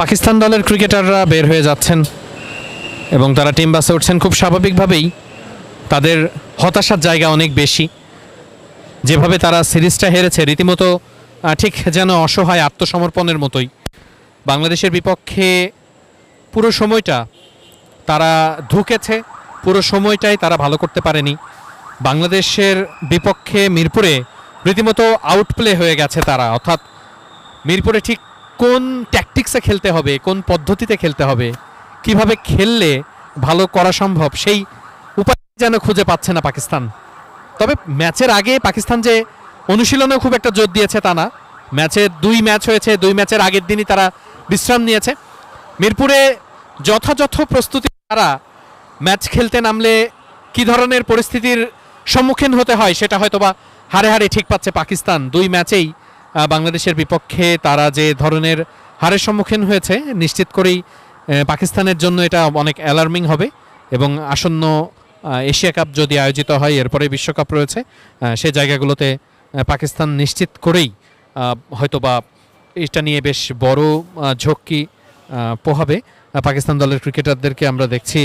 পাকিস্তান দলের ক্রিকেটাররা বের হয়ে যাচ্ছেন এবং তারা টিম বাসে উঠছেন। খুব স্বাভাবিকভাবেই তাদের হতাশার জায়গা অনেক বেশি। যেভাবে তারা সিরিজটা হেরেছে, রীতিমতো ঠিক যেন অসহায় আত্মসমর্পণের মতোই। বাংলাদেশের বিপক্ষে পুরো সময়টা তারা ঢুকেছে পুরো সময়টাই তারা ভালো করতে পারেনি। বাংলাদেশের বিপক্ষে মিরপুরে রীতিমতো আউটপ্লে হয়ে গেছে তারা। অর্থাৎ মিরপুরে ঠিক কোন ট্যাকটিক্সে খেলতে হবে, কোন পদ্ধতিতে খেলতে হবে, কীভাবে খেললে ভালো করা সম্ভব, সেই উপায় যেন খুঁজে পাচ্ছে না পাকিস্তান। তবে ম্যাচের আগে পাকিস্তান যে অনুশীলনেও খুব একটা জোর দিয়েছে তা না। ম্যাচের দুই ম্যাচ হয়েছে, দুই ম্যাচের আগের দিনই তারা বিশ্রাম নিয়েছে। মিরপুরে যথাযথ প্রস্তুতি তারা ম্যাচ খেলতে নামলে কি ধরনের পরিস্থিতির সম্মুখীন হতে হয়, সেটা হয়তোবা হারে হারে ঠিক পাচ্ছে পাকিস্তান। দুই ম্যাচেই বাংলাদেশের বিপক্ষে তারা যে ধরনের হারের সম্মুখীন হয়েছে, নিশ্চিত করেই পাকিস্তানের জন্য এটা অনেক অ্যালার্মিং হবে এবং আসন্ন এশিয়া কাপ যদি আয়োজিত হয়, এরপরে বিশ্বকাপ রয়েছে সেই জায়গাগুলোতে পাকিস্তান নিশ্চিত করেই হয়তোবা এটা নিয়ে বেশ বড় ঝক্কি পোহাবে। পাকিস্তান দলের ক্রিকেটারদেরকে আমরা দেখছি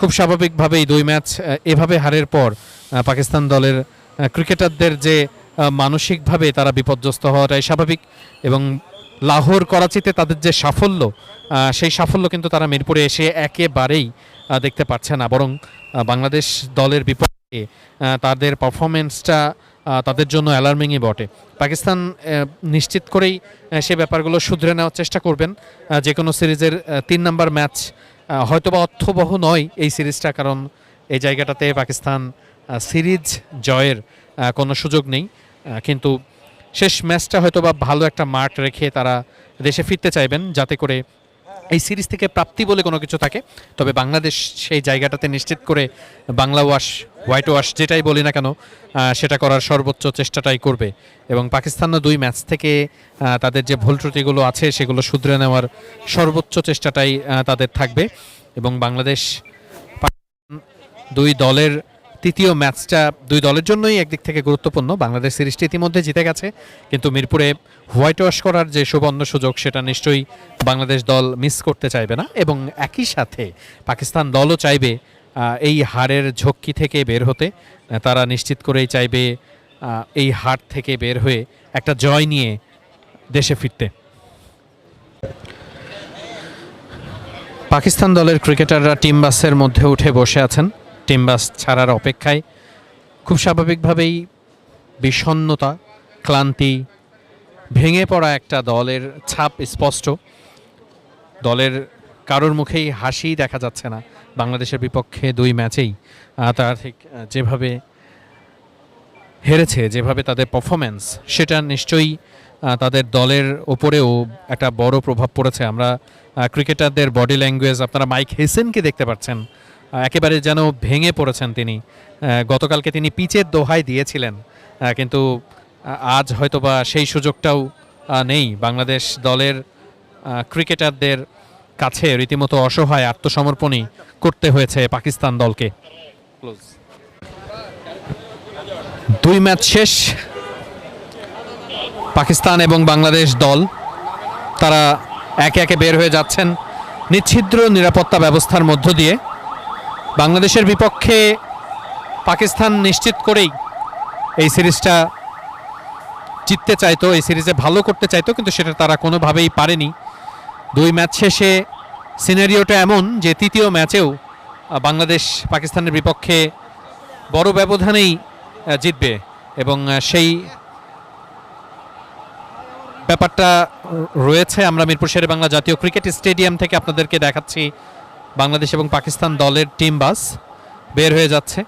খুব স্বাভাবিকভাবেই দুই ম্যাচ এভাবে হারের পর পাকিস্তান দলের ক্রিকেটারদের যে মানসিকভাবে তারা বিপর্যস্ত হওয়াটাই স্বাভাবিক এবং লাহোর, করাচিতে তাদের যে সাফল্য সেই সাফল্য কিন্তু তারা মিরপুরে এসে একেবারেই দেখতে পাচ্ছে না। বরং বাংলাদেশ দলের বিপক্ষে তাদের পারফরমেন্সটা তাদের জন্য অ্যালার্মিংই বটে। পাকিস্তান নিশ্চিত করেই সে ব্যাপারগুলো শুধরে নেওয়ার চেষ্টা করবেন। যে কোনো সিরিজের তিন নম্বর ম্যাচ হয়তোবা অর্থবহ নয় এই সিরিজটা, কারণ এই জায়গাটাতে পাকিস্তান সিরিজ জয়ের কোনো সুযোগ নেই। কিন্তু শেষ ম্যাচটা হয়তো বা ভালো একটা মার্ক রেখে তারা দেশে ফিরতে চাইবেন, যাতে করে এই সিরিজ থেকে প্রাপ্তি বলে কোনো কিছু থাকে। তবে বাংলাদেশ সেই জায়গাটাতে নিশ্চিত করে বাংলা ওয়াশ, হোয়াইট ওয়াশ যেটাই বলি না কেন সেটা করার সর্বোচ্চ চেষ্টাটাই করবে। এবং পাকিস্তানও দুই ম্যাচ থেকে তাদের যে ভুল ত্রুটিগুলো আছে সেগুলো শুধরে নেওয়ার সর্বোচ্চ চেষ্টাটাই তাদের থাকবে। এবং বাংলাদেশ দুই দলের তৃতীয় ম্যাচটা দুই দলের জন্যই একদিক থেকে গুরুত্বপূর্ণ। বাংলাদেশ সিরিজটি ইতিমধ্যে জিতে গেছে, কিন্তু মিরপুরে হোয়াইট ওয়াশ করার যে সুবর্ণ সুযোগ, সেটা নিশ্চয়ই বাংলাদেশ দল মিস করতে চাইবে না। এবং একই সাথে পাকিস্তান দলও চাইবে এই হারের ঝক্কি থেকে বের হতে। তারা নিশ্চিত করেই চাইবে এই হার থেকে বের হয়ে একটা জয় নিয়ে দেশে ফিরতে। পাকিস্তান দলের ক্রিকেটাররা টিম বাসের মধ্যে উঠে বসে আছেন। টিম বাস ছাড়ার অপেক্ষায় খুব স্বাভাবিকভাবেই বিষণ্ণতা, ক্লান্তি ভেঙে পড়া একটা দলের ছাপ স্পষ্ট। দলের কারোর মুখেই হাসি দেখা যাচ্ছে না। বাংলাদেশের বিপক্ষে দুই ম্যাচেই তারা ঠিক যেভাবে হেরেছে, যেভাবে তাদের পারফরমেন্স সেটা নিশ্চয়ই তাদের দলের ওপরেও একটা বড় প্রভাব পড়েছে। আমরা ক্রিকেটারদের বডি ল্যাঙ্গুয়েজ আপনারা মাইক হেসেনকে দেখতে পাচ্ছেন একেবারে যেন ভেঙে পড়েছেন তিনি। গতকালকে তিনি পিচের দোহাই দিয়েছিলেন। কিন্তু আজ হয়তোবা সেই সুযোগটাও নেই। বাংলাদেশ দলের ক্রিকেটারদের কাছে রীতিমতো অসহায় আত্মসমর্পণই করতে হয়েছে পাকিস্তান দলকে। দুই ম্যাচ শেষ। পাকিস্তান এবং বাংলাদেশ দল, তারা একে একে বের হয়ে যাচ্ছেন। নিচ্ছিদ্র নিরাপত্তা ব্যবস্থার মধ্য দিয়ে। বাংলাদেশের বিপক্ষে পাকিস্তান নিশ্চিত করেই এই সিরিজটা জিততে চাইতো, এই সিরিজে ভালো করতে চাইতো, কিন্তু সেটা তারা কোনোভাবেই পারেনি। দুই ম্যাচ শেষে সিনারিওটা এমন যে তৃতীয় ম্যাচেও বাংলাদেশ পাকিস্তানের বিপক্ষে বড় ব্যবধানেই জিতবে এবং সেই ব্যাপারটা রয়েছে। আমরা মিরপুর শেরে বাংলা জাতীয় ক্রিকেট স্টেডিয়াম থেকে আপনাদেরকে দেখাচ্ছি বাংলাদেশ এবং পাকিস্তান দলের টিম বাস বের হয়ে যাচ্ছে।